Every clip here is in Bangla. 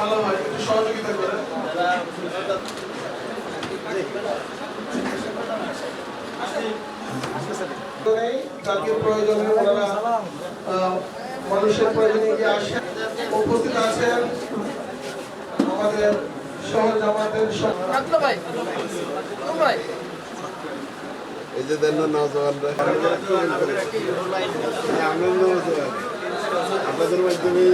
ভালো হয় একটু সহযোগিতা করে জাতীয় প্রয়োজনে ওনারা আহ, মানুষের প্রয়োজনে এগিয়ে আসেন উপস্থিত আছেন আমাদের শহর জামাতের এই যে দেন নজওয়ানরা নজওয়ান আপনাদের মাধ্যমেই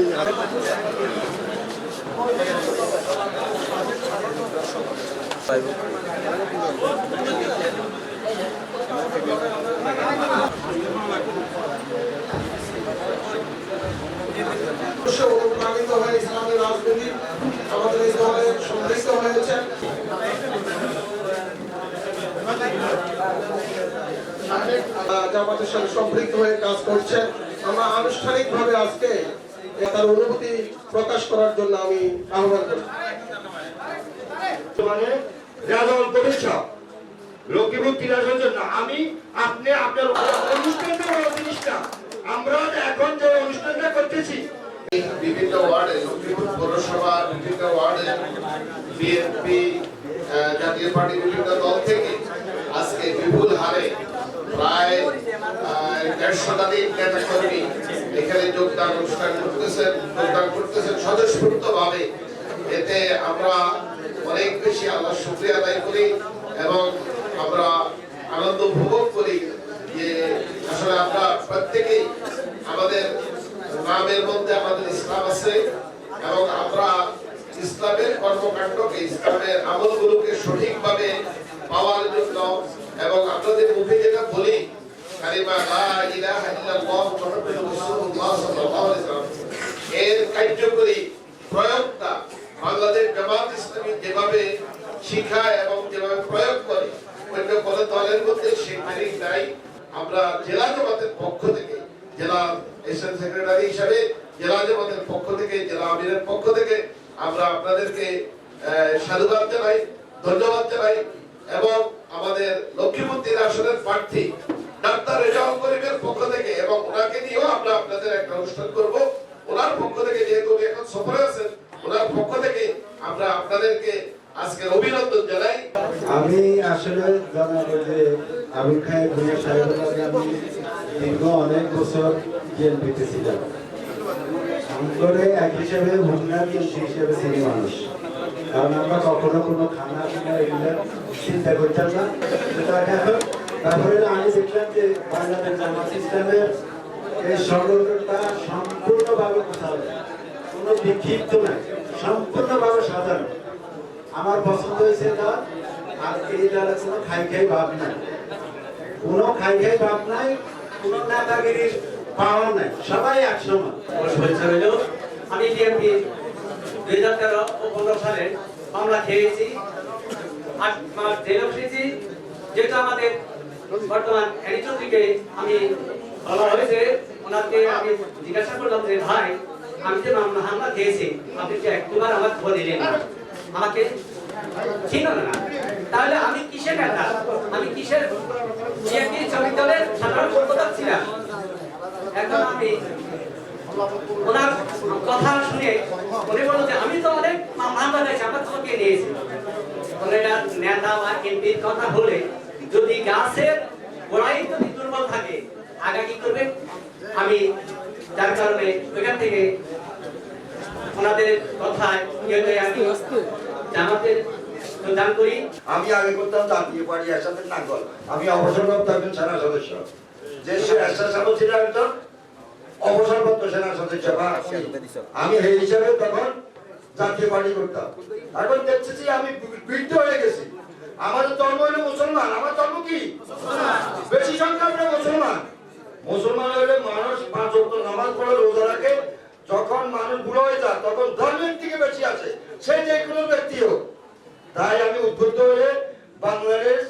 অবশ্য অনুপ্রাণিত হয়ে রাজনীতি আমাদের দলে সমৃদ্ধ হয়েছেন। জামাতের সাথে সম্পৃক্ত হয়ে কাজ করছেন। আমরা আনুষ্ঠানিকভাবে আজকে তার অনুভূতি প্রকাশ করার জন্য আমি আহ্বান করি। মানে করেছ আপনি, আপনার অনুষ্ঠানটা আমরা এখন যে অনুষ্ঠানটা করতেছি বিভিন্ন ওয়ার্ডে পৌরসভা, বিভিন্ন ওয়ার্ডে বিএনপি জাতীয় পার্টি, বিভিন্ন দল থেকে আজকে বিপুল হারে প্রায় দেড় শতাধিক নেতা কর্মী এখানে যোগদান অনুষ্ঠান করতেছেন, যোগদান করতেছেন স্বতঃস্ফূর্ত ভাবে এতে আমরা অনেক বেশি আল্লাহ শুক্রিয়া আদায় করি এবং আমরা আনন্দ উপভোগ করি যে আসলে আমরা প্রত্যেকেই আমাদের নামের মধ্যে আমাদের ইসলাম আছে এবং আমরা ইসলামের কর্মকাণ্ডকে, ইসলামের আমলগুলোকে সঠিকভাবে পাওয়ার জন্য এবং আপনাদের মুখে যেটা বলি এর কার্যকরী প্রয়োগটা বাংলাদেশ জামাত ইসলামী যেভাবে শিখায় এবং যেভাবে প্রয়োগ করে, অন্য কোনো দলের মধ্যে সেই নাই। আমরা জেলা জামাতের পক্ষ থেকে এসএন সেক্রেটারি হিসাবে জেলা জামাতের পক্ষ থেকে, জেলা আমিরের পক্ষ থেকে আমরা আপনাদেরকে সাধুবাদ জানাই, ধন্যবাদ জানাই এবং আমাদের লক্ষ্মীমন্ত্রীর আসনের প্রার্থী ডাক্তার রেজাউল করিমের পক্ষ থেকে এবং ওনাকে নিয়েও আমরা আপনাদের একটা অনুষ্ঠান করব। ওনার পক্ষ থেকে যেহেতু উনি এখন সফরে আছেন, ওনার পক্ষ থেকে আমরা আপনাদেরকে আজকে অভিনন্দন জানাই। আমি আসলে জানাব যে আমি খাই ভুঁইয়া সাহেবের দীর্ঘ অনেক বছর বিএনপিতে করে এক হিসেবে ভুঙ্গা বিএনপি হিসেবে চিনি মানুষ। কারণ আমরা কখনো কোনো খানা চিন্তা করতাম না। তারপরে আমি দেখলাম যে সম্পূর্ণভাবে কোথাও কোনো বিক্ষিপ্ত নাই, সম্পূর্ণভাবে সাধারণ। আমার পছন্দ হয়েছে এটা, আর এই দ্বারা কোনো খাই খাই ভাব নাই। কোনো খাই খাই ভাব নাই, কোনো নেতাগিরির পাওয়া নাই। সবাই শুভেচ্ছা রইল আমি বিএনপি দুই হাজার তেরো ও পনেরো সালে মামলা খেয়েছি। জেলে বসেছি। যেটা আমাদের বর্তমান এনি চৌধুরীকে আমি বলা হয়েছে, ওনাকে আমি জিজ্ঞাসা করলাম যে, ভাই, আমি যে মামলা, হামলা খেয়েছি, আপনি যে একবার আমার খবর দিলেন আমাকে, ছিল না। তাহলে আমি কিসের নেতা? আমি কিসের বিএনপি শ্রমিক দলের সাধারণ সম্পাদক ছিলাম ওনার কথা শুনে উনি বলল যে আমি তো অনেক মামলা দিয়েছি আমার খবর কে নিয়েছি? নেতা বা এমপির কথা বলে যদি গাছের গোড়াই যদি দুর্বল থাকে আগা কি করবে? আমি যার কারণে ওইখান থেকে ওনাদের কথায় ইয়ে আমি জামাতের যোগদান করি। আমি আগে করতাম জাতীয় পার্টি একসাথে নাঙ্গল। আমি অবসরপ্রাপ্ত একজন সেনা সদস্য। যে ছিল একজন অবসরপ্রাপ্ত সেনা সদস্য বা আমি এই হিসাবে তখন জাতীয় পার্টি করতাম। এখন দেখছি যে আমি বৃদ্ধ হয়ে গেছি। আমার ধর্ম হলো মুসলমান। আমার ধর্ম কি? বেশি সংখ্যা আমরা মুসলমান। মুসলমান হলে মানুষ পাঁচ ওয়াক্ত নামাজ পড়ে রোজা রাখে। যখন মানুষ বুড়ো হয়ে যায় তখন ধর্মের থেকে বেশি আছে সে যে কোনো ব্যক্তি হোক। তাই আমি উদ্বুদ্ধ হয়ে বাংলাদেশ